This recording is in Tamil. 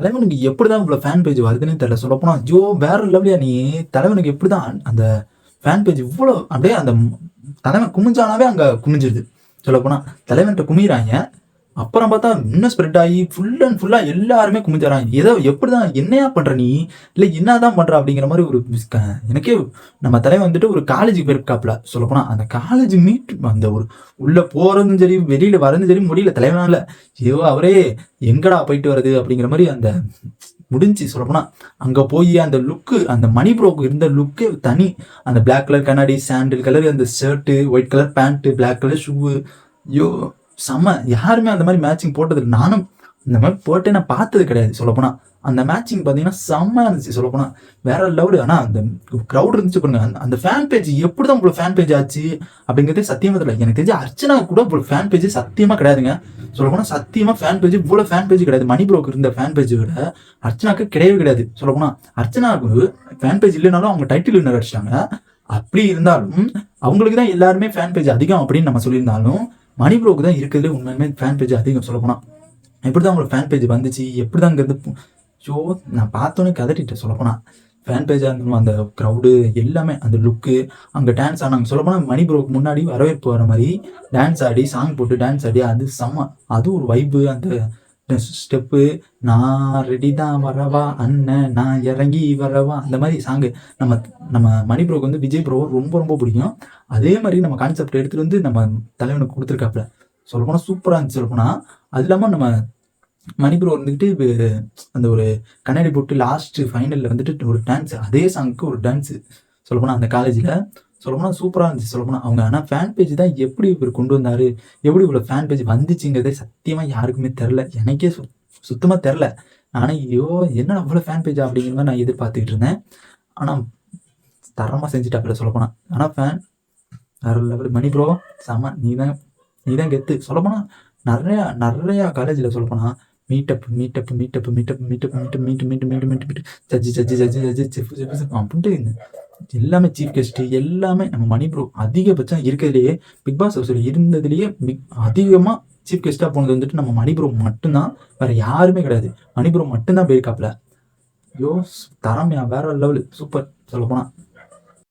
தலைவனுக்கு எப்படிதான் இவ்வளவு ஃபேன் பேஜ் வருதுன்னு தெரியல. சொல்லப்போனா ஐயோ வேற லெவலியா நீ? தலைவனுக்கு எப்படிதான் அந்த ஃபேன் பேஜ் இவ்வளோ அப்படியே அந்த தலைவன் குமிஞ்சானாவே அங்க குமிஞ்சிருது. சொல்லப்போனா தலைவன்கிட்ட குமிறாங்க அப்புறம் பார்த்தா இன்னும் ஸ்ப்ரெட் ஆகி ஃபுல் அண்ட் ஃபுல்லாக எல்லாருமே குமிஞ்சாராங்க ஏதோ எப்படி தான் என்னையா பண்ணுற நீ? இல்லை என்ன தான் பண்ணுற அப்படிங்கிற மாதிரி ஒரு எனக்கே நம்ம தலைவன் வந்துட்டு ஒரு காலேஜுக்கு போயிருக்காப்ல சொல்லப்போனால் அந்த காலேஜ் மீட் அந்த ஒரு உள்ளே போகிறதும் சரி வெளியில் வரதும் சரி முடியல தலைவனால ஐயோ அவரே எங்கடா போயிட்டு வருது அப்படிங்கிற மாதிரி அந்த முடிஞ்சு சொல்லப்போனா அங்கே போய் அந்த லுக்கு அந்த மணி ப்ரோக்கு இருந்த லுக்கே தனி. அந்த பிளாக் கலர் கண்ணாடி சாண்டில் கலர் அந்த shirt white colour pant black colour shoe ஐயோ. செம்ம யாருமே அந்த மாதிரி மேட்சிங் போட்டது நானும் இந்த மாதிரி போட்டே நான் பார்த்தது கிடையாது சொல்லப்போனா. அந்த மேட்சிங் பார்த்தீங்கன்னா செம்ம இருந்துச்சு சொல்லப்போனா. வேற லெவலு ஆனால் அந்த க்ரௌட் இருந்துச்சு பாருங்க. அந்த- அந்த ஃபேன் பேஜ் எப்படி தான் உங்களுக்கு ஃபேன் பேஜ் ஆச்சு அப்படிங்கிறதே சத்தியமாக தெரியல. எனக்கு தெரிஞ்சு அர்ச்சனா கூட உங்களுக்கு ஃபேன் பேஜ் சத்தியமா கிடையாதுங்க. சொல்லப்போனா சத்தியமா ஃபேன் பேஜ் இவ்வளோ ஃபேன் பேஜ் கிடையாது. மணி ப்ரோக்கு இருந்த ஃபேன் பேஜ் விட அர்ச்சனாக்கு கிடையவே கிடையாது சொல்லப்போனா. அர்ச்சனாவுக்கு ஃபேன் பேஜ் இல்லைனாலும் அவங்க டைட்டில் வின்னர் அடிச்சிட்டாங்க. அப்படி இருந்தாலும் அவங்களுக்கு தான் எல்லாருமே ஃபேன் பேஜ் அதிகம் அப்படின்னு நம்ம சொல்லியிருந்தாலும் மணி ப்ரோக்கு தான் இருக்கிறதுலே உண்மையுமே ஃபேன் பேஜ் அதிகம் சொல்லப்போனா. எப்படி தான் உங்களுக்கு ஃபேன் பேஜ் வந்துச்சு எப்படி தான் அங்கேருந்து ஸோ நான் பார்த்தோன்னே கதறிட்டேன் சொல்லப்போனா. ஃபேன் பேஜாக இருந்தாலும் அந்த க்ரௌடு எல்லாமே அந்த லுக்கு அங்கே டான்ஸ் ஆனாங்க. சொல்லப்போனால் மணி ப்ரோக்கு முன்னாடி வரவேற்பு வர மாதிரி டான்ஸ் ஆடி சாங் போட்டு டான்ஸ் ஆடி அது செம்ம அது ஒரு வைப்பு அந்த ஸ்டெப்பு நான் ரெடி தான் வரவா அண்ணன் நான் இறங்கி வரவா. அந்த மாதிரி சாங்கு நம்ம நம்ம மணி ப்ரோக்கு வந்து விஜய் ப்ரோ ரொம்ப ரொம்ப பிடிக்கும். அதே மாதிரி நம்ம கான்செப்ட் எடுத்துகிட்டு வந்து நம்ம தலைவனுக்கு கொடுத்துருக்காப்புல. சொல்லப்போனால் சூப்பராக இருந்துச்சு சொல்லப்போனால் அது இல்லாமல் நம்ம மணி ப்ரோ வந்துக்கிட்டு அந்த ஒரு கண்ணாடி போட்டு லாஸ்ட் ஃபைனலில் வந்துட்டு ஒரு டான்ஸ் அதே சாங்குக்கு ஒரு டான்ஸு சொல்லப்போனால் அந்த காலேஜில் சொல்லப்போனால் சூப்பராக இருந்துச்சு சொல்லப்போனால் அவங்க ஆனால் ஃபேன் பேஜ் தான் எப்படி இவர் கொண்டு வந்தார் எப்படி இவ்வளோ ஃபேன் பேஜ் வந்துச்சுங்கிறதே சத்தியமாக யாருக்குமே தெரில எனக்கே சு சுத்தமாக தெரில ஆனால் ஐயோ என்ன அவ்வளோ ஃபேன் பேஜா அப்படிங்கிற மாதிரி நான் எதிர்பார்த்துக்கிட்டு இருந்தேன் ஆனால் தரமாக செஞ்சுட்டாப்புல சொல்லப்போனால் ஆனால் ஃபேன் வேற லெவல் மணி ப்ரோ செம நீ தான் நீ தான் கெத்து சொல்லப்போனால் நிறையா நிறையா காலேஜில் சொல்லப்போனால் meetup meetup meetup meetup meetup meetup meet meet meet மீட்டு மீட்டு ஜட்ஜி ஜட்ஜி சஜ்ஜி சஜ்ஜி செஃப் செஃப் அப்படின்ட்டு எல்லாமே சீஃப் கெஸ்ட் எல்லாமே நம்ம மணி ப்ரோ அதிகபட்சம் இருக்கிறதுலையே பிக் பாஸ் ஹவுஸில் இருந்ததுலேயே பிக் அதிகமாக சீஃப் கெஸ்ட்டாக போனது வந்துட்டு நம்ம மணி ப்ரோ மட்டும்தான். வேற யாருமே கிடையாது. மணி ப்ரோ மட்டும்தான் போயிருக்காப்ல. ஐயோ தரம் வேற லெவலு சூப்பர் சொல்ல போனால்